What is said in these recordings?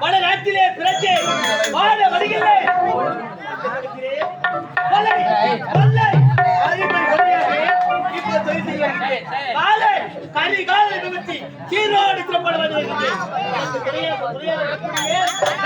பல நாட்டிலே பிறந்தே வாழ வழிகளே கொள்ளை கொள்ளை அதிபர் கொள்ளையாக இப்போ தொழில் செய்ய காலை கிடையாது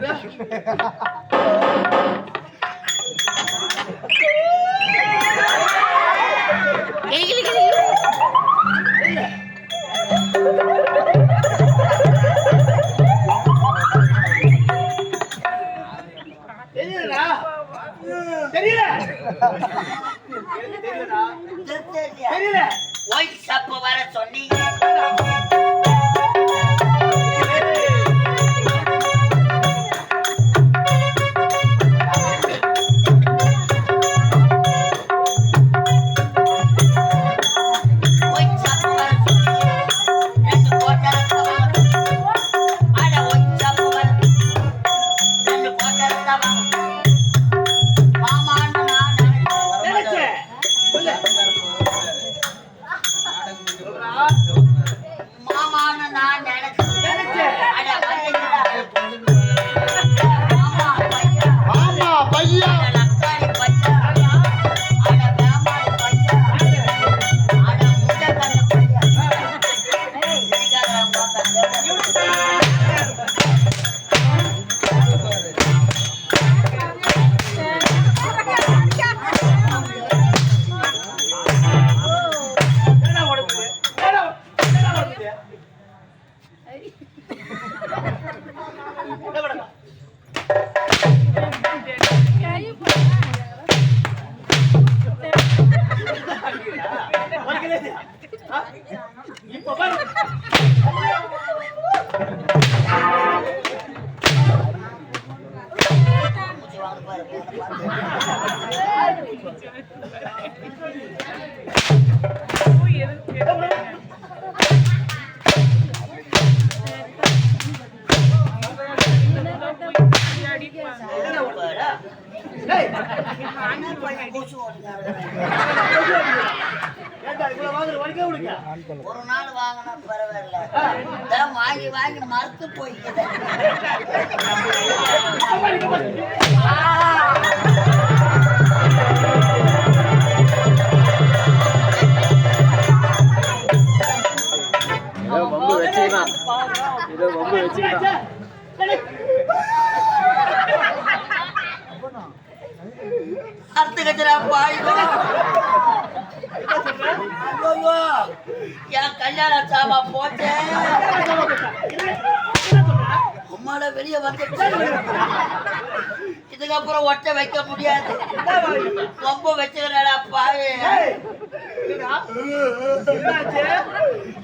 哈哈哈哈。முடியாது இப்ப பாரு பாரு. ஒரு நாள் வாங்கினா பரவாயில்ல. வாங்கி வாங்கி மறுத்து போய்க்குது. வச்சுக்கலாம் வச்சுக்கலாம் ஐயோ, என் கல்யாண சாமா போச்சே அம்மாட வெளியே வந்து இதுக்கப்புறம் ஒட்ட வைக்க முடியாது. ரொம்ப வச்சுக்கிறா பாவி.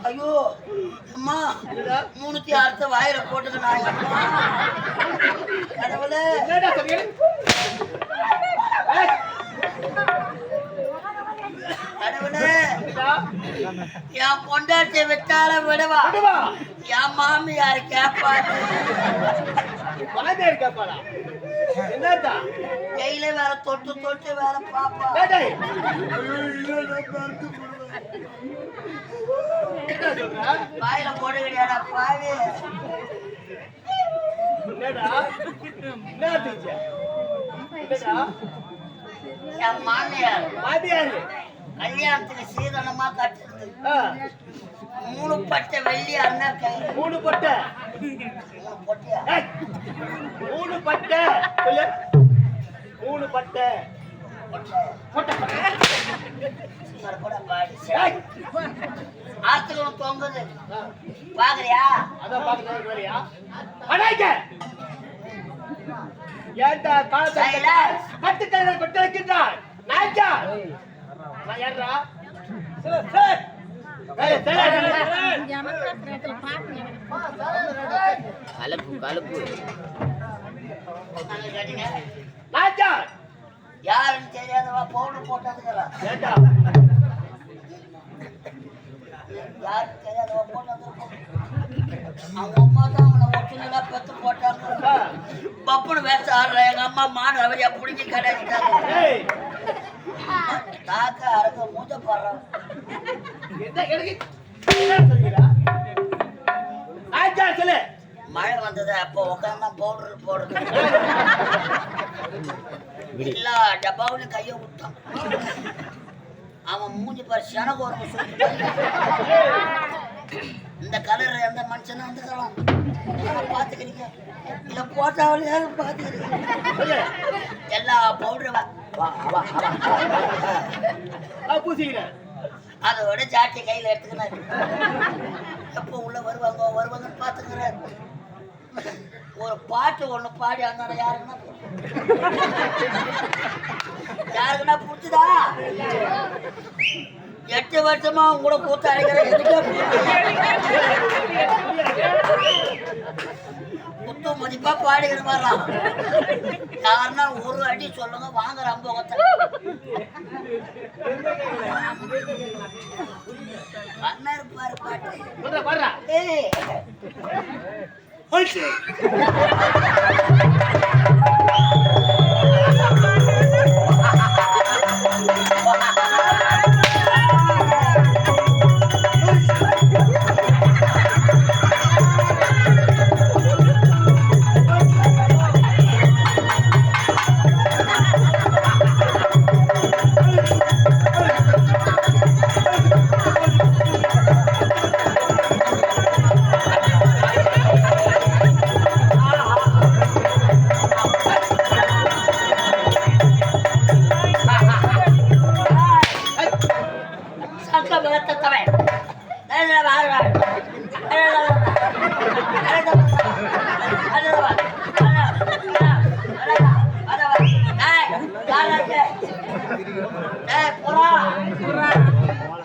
ஐயோ அம்மா மூணுத்தி அறுத்து வாயில போட்டுக்கிறாங்க கடவுளே என்னடா சொன்னீங்க? ஏய், கடவுளே என்னடா? என் பொண்டாட்டியை விட்டால விடுவா. என் மாமியார் கேப்பாரு? கையில வேற தொட்டு தொட்டு வேற பாப்பா? வாயில போடுகிறியாடா பாவி? என் மாமியார் மாமியார். கல்யாணத்துக்கு சீதனமா கட்டுறது மூணு பட்டை வெள்ளி அண்ணன் கை மூணு பட்டை. மூணு பொட்டியா மூணு பட்டை. சொல்லு. மூணு பட்டை. ஆத்துக்கணும் தொங்குது பாக்குறியா அதான்? அடைங்க. ஏன்டா காலத்தை. கட்டுக்கதை கொண்டு வைக்கின்றாய்? நாய்க்கா? கலப்பு? யாருன்னு தெரியாதவா பவுடர் போட்டதுக்கிறா ஏன்டா? யாருக்கு தெரியாதவா போட்டது அவங்க அம்மா தான் அவனை ஒட்டுநலா பெத்து போட்டாங்க. ஆ, பப்புனு வேச ஆடுற. எங்க அம்மா மான அவரையா புடிஞ்சு கிடைச்சிட்டாங்க ஏய், தாக்க அறக்க மூஞ்ச போடுறான் என்ன மழை வந்தது அப்போ உட்காந்து பவுடர் போடுறது எல்லா டப்பாவிலும் கையை விட்டான் அவன் மூஞ்சி பாரு சனகு ஒரு சுட்டு இந்த கலர் எந்த மனுஷனும் வந்துக்கலாம் பார்த்துக்கிறீங்க இல்லை போட்டாவிலே பார்த்துக்கிறீங்க சொல்லு. எல்லா பவுடரும் பூசிக்கிறேன். அதோட ஜாட்டி கையில் எடுத்துக்கிறாரு எப்போ உள்ள வருவாங்க வருவாங்கன்னு பார்த்துக்கிறாரு ஒரு பாட்டு ஒண்ணு பாடி அந்த யாருன்னா யாருக்குன்னா புடிச்சுதா? எட்டு வருஷமா கூட கூத்து அடைக்கிற எதுக்கே குத்து மதிப்பா பாடிக்கிற மாதிரிலாம். யாருன்னா ஒரு அடி சொல்லுங்க வாங்குற அம்போகத்தை. இருப்பாரு பாட்டு. ஏய்.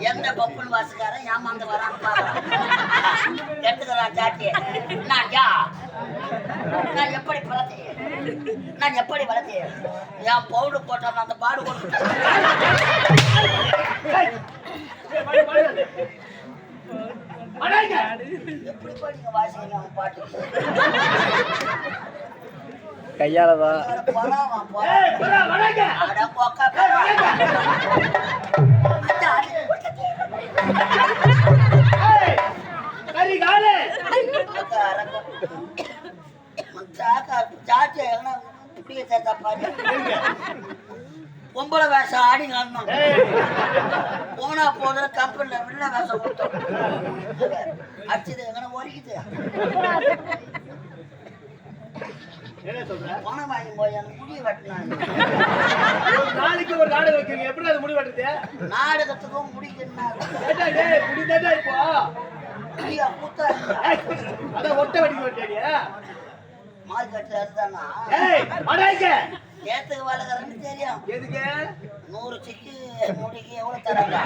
எந்த பப்புன் வாசுக்காரன் ஏமாந்து வரான்னு பாக்குறான் எடுத்துக்கிறான் ஜாட்டியை நான் யா? நான் எப்படி வளர்த்தேன் நான் எப்படி வளர்த்தேன் என் பவுடர் போட்டான் அந்த பாடு கொண்டு எப்படி வாசிக்கிறீங்க அவன் பாட்டு கையாலதான் போறான் பொம்பளை வேஷம் ஆடி காணணும் போனா போதுல கம்பெனில வில்ல வேஷம் கொடுத்தோம். அடிச்சது எங்கன்னா ஒரிக்குது பணம் வாங்கி போய் எனக்கு முடிவு வெட்டினாங்க. நாளைக்கு ஒரு நாடகம் வைக்கிறீங்க. எப்படி அது முடிவு எடுத்தீங்க நாடகத்துக்கும் முடிக்கணும் முடிந்ததா இப்போ? முடியா கூத்தா அதான் ஒட்ட வெடிக்க வேண்டிய மார்க்கெட்ல இருந்தானா ஏய் நேத்துக்கு வளர்க்குறேன்னு தெரியும். எதுக்கு? நூறு சிக்கு முடிக்கு எவ்வளவு தராங்க?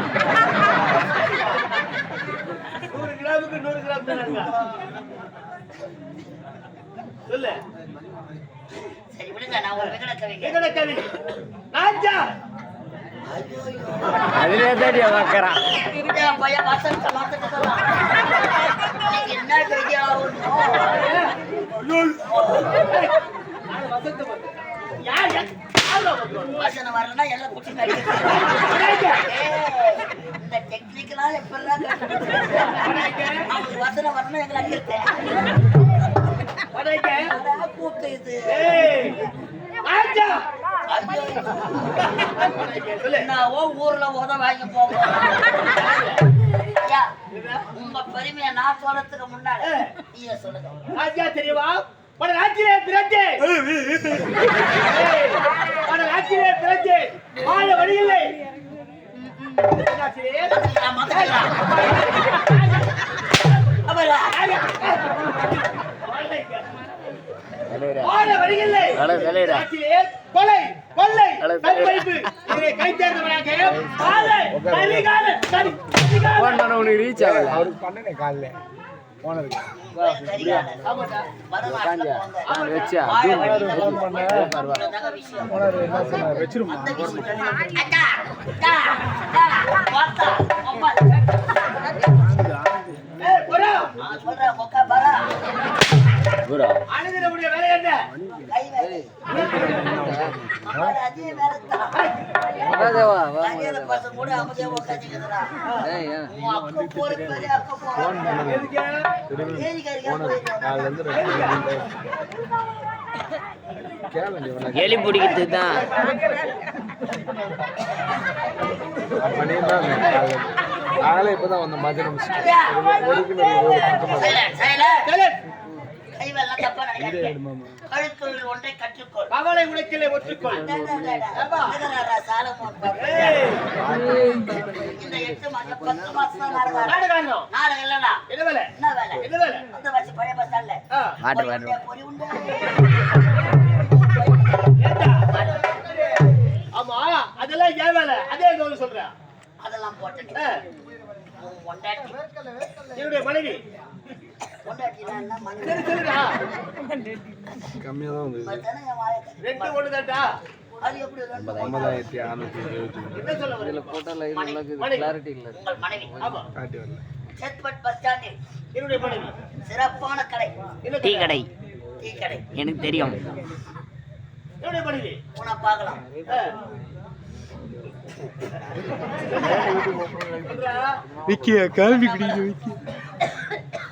நூறு கிராமுக்கு நூறு கிராம் தராங்க. சொல்லு. சரி விடுங்க நான் ஒரு எங்கட கவி ராஜா! தேடியா வசந்த நீங்க என்ன வசந்த யார்? வரலன்னா எல்லாம் குச்சி இந்த டெக்னிக்கெல்லாம் எப்பெல்லாம் அவங்களுக்கு வசனம் வரணும் எங்களை அடிக்கிறது வணங்க அதான் கூத்து இது ஏய் என்னவோ ஊர்ல உத வாங்கி போவோம் ஐயா, உங்க பெருமையை நான் சொல்றதுக்கு முன்னாடி நீங்க சொல்லுங்க. ராஜா தெரியுமா? பட ராஜிலே பிறந்தே. பட ராஜிலே பிறந்தே. வாழ என்னாச்சு? தலையிடா. கொலை கொள்ளை கற்பழிப்பு இதை கை கரிகால பண்ண உனக்கு ரீச் ஆகல. போங்க. நான் எலி பிடிக்கிறதுக்கு தான். இப்பதான் வந்த மதியம் தப்பா நினைக்காதீங்க. ஒன்றை கற்றுக்கொள். கவலை ஒற்றுக்கொள். சாலமோன் இந்த எட்டு மாசம் பத்து மாசம் நாடகம் இல்லடா. என்ன? வேலை? என்ன வேலை? என்ன வேலை? அந்த பழைய பஸ் உண்டை. ஏண்டா? ஆமா அதெல்லாம் ஏன் வேலை? அதே சொல்றேன். அதெல்லாம் பொண்டாட்டி என்னுடைய மனைவி கம்மியா தான் வந்து. ரெண்டு அறுநூத்தி எழுபத்தி இதுல போட்டோ லைன் கிளாரிட்டி இல்ல காட்டி வரல சேத்பட் பஸ் ஸ்டாண்டில் என்னுடைய மனைவி சிறப்பான கடை டீ? கடை டீ கடை எனக்கு தெரியும் என்னுடைய மனைவி பார்க்கலாம். விக்கியா? கால்வி குடிக்க விக்கி.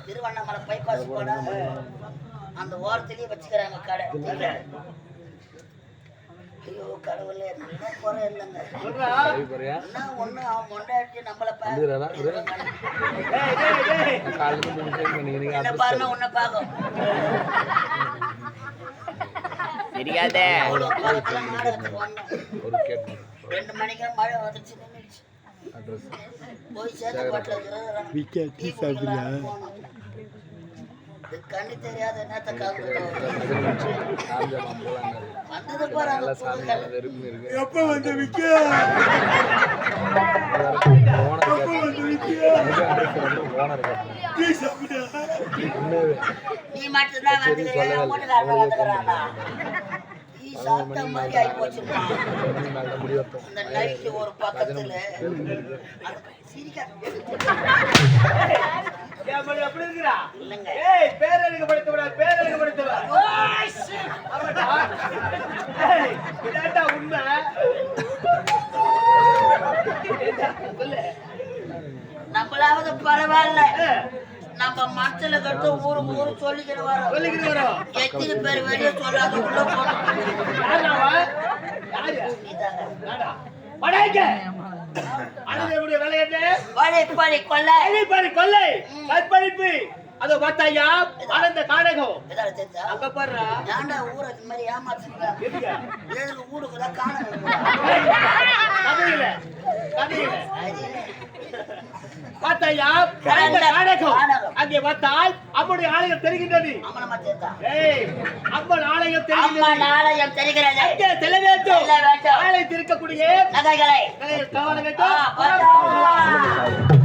திருவண்ணாமலை பைபாஸ் போட அந்த ஓரத்திலேயே வச்சுக்கிறாங்க கடை. ஐயோ கடவுளே என்ன குறை இல்லைங்க. என்ன ஒண்ணு அவன் கொண்டாடி நம்மள என்ன பாருன்னா உன்னை பார்க்கும். தெரியாதே. ஒரு கேட் ரெண்டு மணிக்கு மழை வந்துச்சு அட்ரஸ். போய் சேர்ந்த பாட்டில் டீ சாப்பிடுறியா? கண்ணு தெரியாத என்னத்த வந்தது போறாங்க எப்ப வந்து விக்க? நீ மட்டும்தான் சாப்பிட்ட மாதிரி ஆகி வைப்போம் இந்த நைட்டு ஒரு பக்கத்துல அந்த அப்படி இருக்கிறா இல்லைங்க ஏய் பேரழகு படுத்தவடா பேரழகு படுத்தவா உண்மை. நம்மளாவது பரவாயில்ல. நம்ம மனசுல கட்டு ஊருக்கு ஊரு சொல்லிக்கிட்டு வரோம். சொல்லிக்கிட்டு வரோம். எத்தனை பேர் வெளியே சொல்லாத உள்ள கற்பழிப்பு. அதோ பார்த்தாயா? காடகம். அங்க பாருடா. ஏன்டா ஊரை இந்த மாதிரி ஏமாத்துறீங்க? ஏழு ஊருக்கு தான் காண கதையில, கதையில. பார்த்தாயா? ஆனந்த பார்த்தால் அம்முடைய ஆலயம் தெரிகின்றது. அம்மனை ஆலயம் தெரிகின்றது. நாளையம் தெரிகிறது. அங்கே செல்ல வேண்டும். ஆலயத்தில் இருக்கக்கூடிய நகைகளை. வேண்டும்.